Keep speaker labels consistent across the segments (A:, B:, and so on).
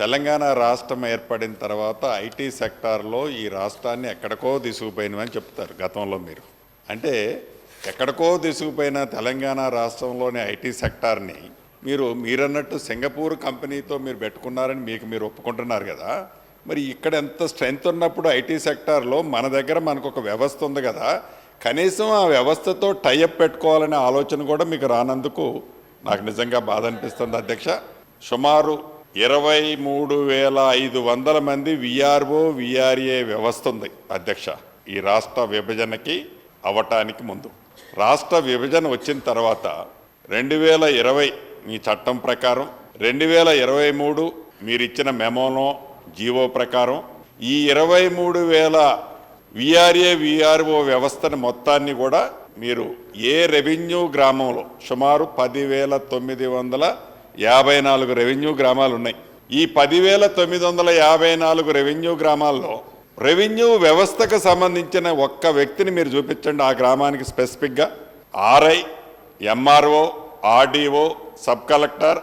A: తెలంగాణ రాష్ట్రం ఏర్పడిన తర్వాత ఐటీ సెక్టార్లో ఈ రాష్ట్రాన్ని ఎక్కడికో తీసుకుపోయినమని చెప్తారు గతంలో మీరు. అంటే ఎక్కడికో తీసుకుపోయిన తెలంగాణ రాష్ట్రంలోని ఐటీ సెక్టార్ని మీరు మీరన్నట్టు సింగపూర్ కంపెనీతో మీరు పెట్టుకున్నారని మీకు మీరు ఒప్పుకుంటున్నారు కదా. మరి ఇక్కడ ఎంత స్ట్రెంగ్త్ ఉన్నప్పుడు ఐటీ సెక్టార్లో మన దగ్గర మనకు ఒక వ్యవస్థ ఉంది కదా. కనీసం ఆ వ్యవస్థతో టైఅప్ పెట్టుకోవాలనే ఆలోచన కూడా మీకు రానందుకు నాకు నిజంగా బాధ అనిపిస్తుంది అధ్యక్ష. సుమారు ఇరవై మూడు వేల ఐదు వందల మంది విఆర్ఓ విఆర్ఏ వ్యవస్థ ఉంది అధ్యక్ష. ఈ రాష్ట్ర విభజనకి అవటానికి ముందు. రాష్ట్ర విభజన వచ్చిన తర్వాత రెండు వేల ఇరవై మీ చట్టం ప్రకారం రెండు వేల ఇరవై మూడు మీరు ఇచ్చిన మెమోలో జీవో ప్రకారం ఈ ఇరవై మూడు వేల విఆర్ఏ విఆర్ఓ వ్యవస్థను మొత్తాన్ని కూడా మీరు ఏ రెవెన్యూ గ్రామంలో సుమారు పదివేల తొమ్మిది వందల యాభై నాలుగు రెవెన్యూ గ్రామాలు ఉన్నాయి ఈ పదివేల తొమ్మిది వందల యాభై నాలుగు రెవెన్యూ గ్రామాల్లో రెవెన్యూ వ్యవస్థకు సంబంధించిన ఒక్క వ్యక్తిని మీరు చూపించండి ఆ గ్రామానికి స్పెసిఫిక్గా. RI MRO RDO sub collector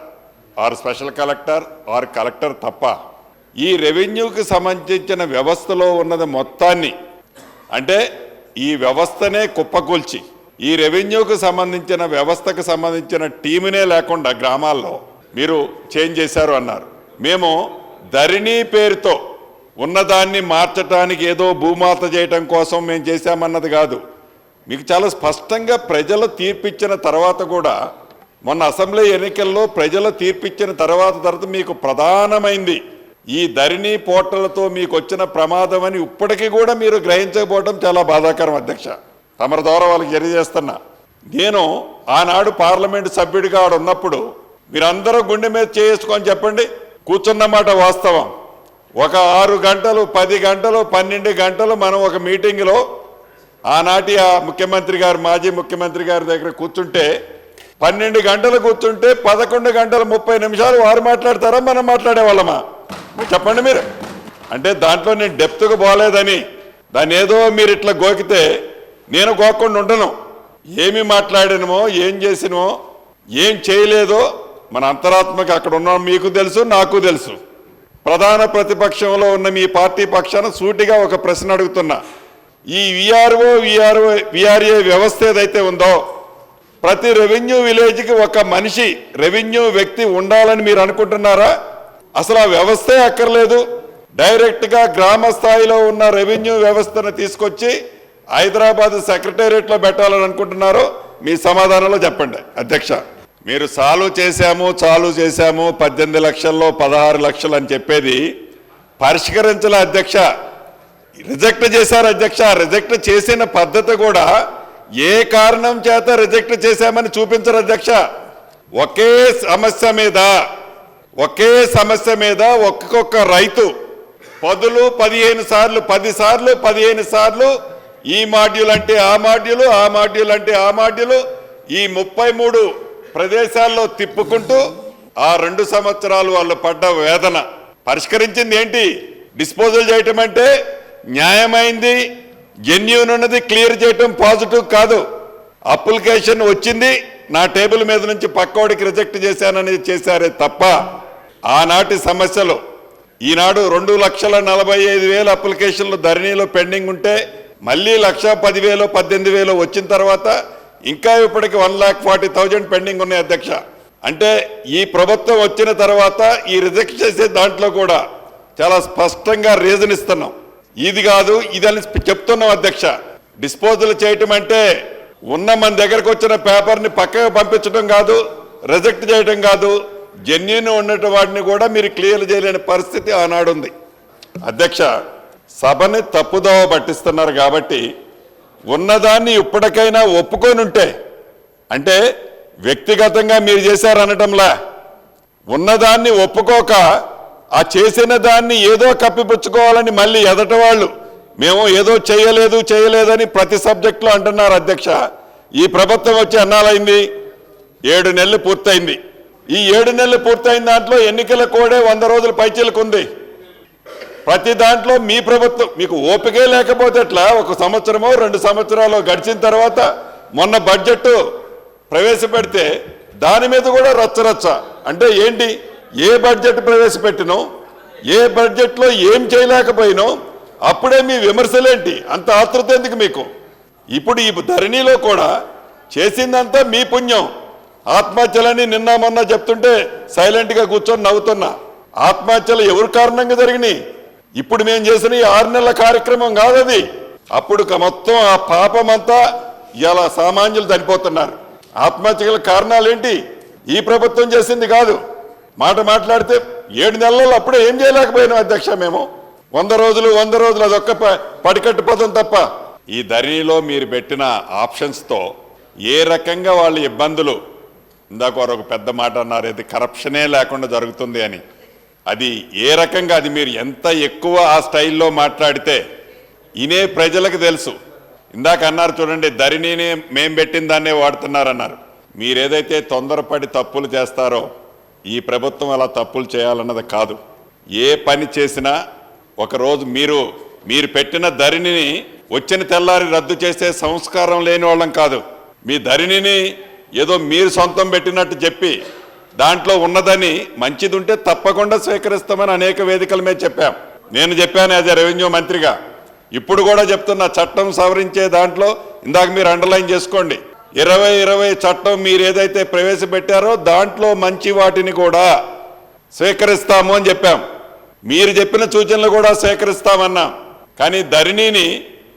A: or special collector or collector తప్ప. ఈ రెవెన్యూకి సంబంధించిన వ్యవస్థలో ఉన్నది మొత్తాన్ని. అంటే ఈ వ్యవస్థనే కుప్పకూల్చి. ఈ రెవెన్యూకు సంబంధించిన వ్యవస్థకు సంబంధించిన టీమునే లేకుండా గ్రామాల్లో మీరు చేంజ్ చేశారు అన్నారు. మేము ధరణి పేరుతో ఉన్నదాన్ని మార్చడానికి ఏదో భూమాత చేయటం కోసం మేము చేశామన్నది కాదు. మీకు చాలా స్పష్టంగా ప్రజలు తీర్పిచ్చిన తర్వాత కూడా మొన్న అసెంబ్లీ ఎన్నికల్లో ప్రజలు తీర్పిచ్చిన తర్వాత తర్వాత మీకు ప్రధానమైంది. ఈ ధరణి పోర్టలతో మీకు వచ్చిన ప్రమాదం అని ఇప్పటికీ కూడా మీరు గ్రహించకపోవడం చాలా బాధాకరం అధ్యక్ష. తమరి ద్వారా వాళ్ళకి తెలియజేస్తున్నా నేను ఆనాడు పార్లమెంట్ సభ్యుడిగా ఆడు ఉన్నప్పుడు మీరందరూ గుండె మీద చేసుకొని చెప్పండి కూర్చున్నమాట వాస్తవం. ఒక ఆరు గంటలు పది గంటలు పన్నెండు గంటలు మనం ఒక మీటింగ్లో ఆనాటి ఆ ముఖ్యమంత్రి గారు మాజీ ముఖ్యమంత్రి గారి దగ్గర కూర్చుంటే పన్నెండు గంటలు కూర్చుంటే పదకొండు గంటల ముప్పై నిమిషాలు వారు మాట్లాడతారా మనం మాట్లాడే వాళ్ళమా చెప్పండి మీరు. అంటే దాంట్లో నేను డెప్త్గా పోలేదని దాన్ని ఏదో మీరు ఇట్లా గోకితే నేను గోకుండా ఉండను. ఏమి మాట్లాడినమో ఏం చేసినమో ఏం చేయలేదో మన అంతరాత్మకి అక్కడ ఉన్న మీకు తెలుసు నాకు తెలుసు. ప్రధాన ప్రతిపక్షంలో ఉన్న మీ పార్టీ పక్షాన సూటిగా ఒక ప్రశ్న అడుగుతున్నా. ఈ విఆర్ఓ విఆర్ఓ విఆర్ఏ వ్యవస్థ ఏదైతే ఉందో ప్రతి రెవెన్యూ విలేజ్కి ఒక మనిషి రెవెన్యూ వ్యక్తి ఉండాలని మీరు అనుకుంటున్నారా? అసలు ఆ వ్యవస్థే అక్కర్లేదు. డైరెక్ట్గా గ్రామ స్థాయిలో ఉన్న రెవెన్యూ వ్యవస్థను తీసుకొచ్చి హైదరాబాద్ సెక్రటేరియట్లో పెట్టాలని అనుకుంటున్నారో మీ సమాధానంలో చెప్పండి. అధ్యక్ష మీరు సాల్వ్ చేశాము చాలు చేశాము పద్దెనిమిది లక్షల్లో పదహారు లక్షలు అని చెప్పేది పరిష్కరించలే అధ్యక్ష. రిజెక్ట్ చేశారు అధ్యక్ష. రిజెక్ట్ చేసిన పద్ధతి కూడా ఏ కారణం చేత రిజెక్ట్ చేశామని చూపించరు అధ్యక్ష. ఒకే సమస్య మీద ఒకే సమస్య మీద ఒక్కొక్క రైతు పదులు పదిహేను సార్లు పది సార్లు పదిహేను సార్లు ఈ మాడ్యూల్ అంటే ఆ మాడ్యూలు ఆ మాడ్యూల్ అంటే ఆ మాడ్యూలు. ఈ ముప్పై మూడు ప్రదేశాల్లో తిప్పుకుంటూ ఆ రెండు సంవత్సరాలు వాళ్ళు పడ్డ వేదన. పరిష్కరించింది ఏంటి? డిస్పోజల్ చేయటం అంటే న్యాయమైంది జెన్యూన్ ఉన్నది క్లియర్ చేయటం పాజిటివ్ కాదు. అప్లికేషన్ వచ్చింది నా టేబుల్ మీద నుంచి పక్కోడికి రిజెక్ట్ చేశానని చేశారే తప్ప ఆనాటి సమస్యలు. ఈనాడు రెండు లక్షల నలభై ఐదు వేల అప్లికేషన్లు ధరణిలో పెండింగ్ ఉంటే మళ్ళీ లక్ష పదివేలు పద్దెనిమిది వేలు వచ్చిన తర్వాత ఇంకా ఇప్పటికి one lakh forty thousand pending ఉన్నాయి అధ్యక్ష. అంటే ఈ ప్రభుత్వం వచ్చిన తర్వాత ఈ రిజెక్ట్ చేసే దాంట్లో కూడా చాలా స్పష్టంగా రీజన్ ఇస్తున్నాం. ఇది కాదు ఇది అని చెప్తున్నాం అధ్యక్ష. డిస్పోజల్ చేయటం అంటే ఉన్న మన దగ్గరకు వచ్చిన పేపర్ని పక్కకు పంపించడం కాదు రిజెక్ట్ చేయడం కాదు జెన్యున్ ఉన్నటువంటి వాటిని కూడా మీరు క్లియర్ చేయలేని పరిస్థితి ఆనాడు ఉంది అధ్యక్ష సభని తప్పుదోవ పట్టిస్తున్నారు కాబట్టి ఉన్నదాన్ని ఇప్పటికైనా ఒప్పుకొని ఉంటే అంటే వ్యక్తిగతంగా మీరు చేశారనటంలా ఉన్నదాన్ని ఒప్పుకోక ఆ చేసిన దాన్ని ఏదో కప్పిపుచ్చుకోవాలని మళ్ళీ ఎదట వాళ్ళు మేము ఏదో చేయలేదు చేయలేదని ప్రతి సబ్జెక్టులో అంటున్నారు అధ్యక్ష. ఈ ప్రభుత్వం వచ్చి అన్నాలైంది ఏడు నెలలు పూర్తయింది. ఈ ఏడు నెలలు పూర్తయిన దాంట్లో ఎన్నికల కోడే వంద రోజులు పైచీలకు ప్రతి దాంట్లో మీ ప్రభుత్వం మీకు ఓపికే లేకపోతే ఎట్లా? ఒక సంవత్సరమో రెండు సంవత్సరాలు గడిచిన తర్వాత మొన్న బడ్జెట్ ప్రవేశపెడితే దాని మీద కూడా రచ్చరచ్చ. అంటే ఏంటి? ఏ బడ్జెట్ ప్రవేశపెట్టినో ఏ బడ్జెట్లో ఏం చేయలేకపోయినో అప్పుడే మీ విమర్శలేంటి? అంత ఆతృత ఎందుకు మీకు? ఇప్పుడు ఈ ధరణిలో కూడా చేసిందంతా మీ పుణ్యం. ఆత్మహత్యలని నిన్న మొన్న చెప్తుంటే సైలెంట్గా కూర్చొని నవ్వుతున్నా. ఆత్మహత్యలు ఎవరి కారణంగా జరిగినాయి? ఇప్పుడు మేము చేసిన ఈ ఆరు నెలల కార్యక్రమం కాదది. అప్పుడు మొత్తం ఆ పాపమంతా ఇలా సామాన్యులు చనిపోతున్నారు. ఆత్మహత్యల కారణాలు ఏంటి ఈ ప్రభుత్వం చేసింది కాదు. మాట మాట్లాడితే ఏడు నెలల్లో అప్పుడే ఏం చేయలేకపోయినాం అధ్యక్ష మేము. వంద రోజులు వంద రోజులు అదొక్క ప- పడికట్టు పదం తప్ప. ఈ ధరణిలో మీరు పెట్టిన ఆప్షన్స్తో ఏ రకంగా వాళ్ళ ఇబ్బందులు ఇందాక వారు ఒక పెద్ద మాట అన్నారు ఇది కరప్షనే లేకుండా జరుగుతుంది అని. అది ఏ రకంగా అది మీరు ఎంత ఎక్కువ ఆ స్టైల్లో మాట్లాడితే ఇనే ప్రజలకు తెలుసు. ఇందాక అన్నారు చూడండి ధరణిని మేం పెట్టిన దాన్నే వాడుతున్నారన్నారు. మీరేదైతే తొందరపడి తప్పులు చేస్తారో ఈ ప్రభుత్వం అలా తప్పులు చేయాలన్నది కాదు. ఏ పని చేసినా ఒకరోజు మీరు మీరు పెట్టిన ధరిణిని వచ్చిన తెల్లారి రద్దు చేసే సంస్కారం లేని వాళ్ళం కాదు. మీ ధరిణిని ఏదో మీరు సొంతం పెట్టినట్టు చెప్పి దాంట్లో ఉన్నదని మంచిది ఉంటే తప్పకుండా స్వీకరిస్తామని అనేక వేదికల మీద చెప్పాం. నేను చెప్పాను యాజ్ ఎ రెవెన్యూ మంత్రిగా. ఇప్పుడు కూడా చెప్తున్నా చట్టం సవరించే దాంట్లో ఇందాక మీరు అండర్లైన్ చేసుకోండి. ఇరవై ఇరవై చట్టం మీరు ఏదైతే ప్రవేశపెట్టారో దాంట్లో మంచి వాటిని కూడా స్వీకరిస్తాము అని చెప్పాం. మీరు చెప్పిన సూచనలు కూడా స్వీకరిస్తామన్నాం. కానీ ధరణిని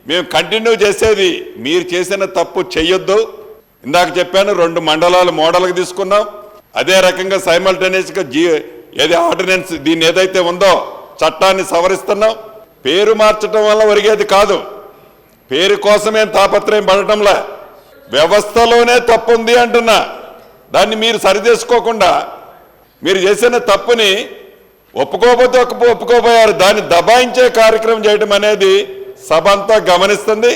A: మేము కంటిన్యూ చేసేది మీరు చేసిన తప్పు చెయ్యొద్దు. ఇందాక చెప్పాను రెండు మండలాలు మోడల్కి తీసుకున్నాం. అదే రకంగా సైమల్టేనియస్గా జీ ఏది ఆర్డినెన్స్ దీన్ని ఏదైతే ఉందో చట్టాన్ని సవరిస్తున్నాం. పేరు మార్చడం వల్ల ఒరిగేది కాదు. పేరు కోసమేం తాపత్రయం పడటంలా. వ్యవస్థలోనే తప్పు ఉంది అంటున్నా. దాన్ని మీరు సరిచేసుకోకుండా మీరు చేసిన తప్పుని ఒప్పుకోకపోతే ఒప్పుకోపోయారు దాన్ని దబాయించే కార్యక్రమం చేయడం అనేది సభ అంతా గమనిస్తుంది.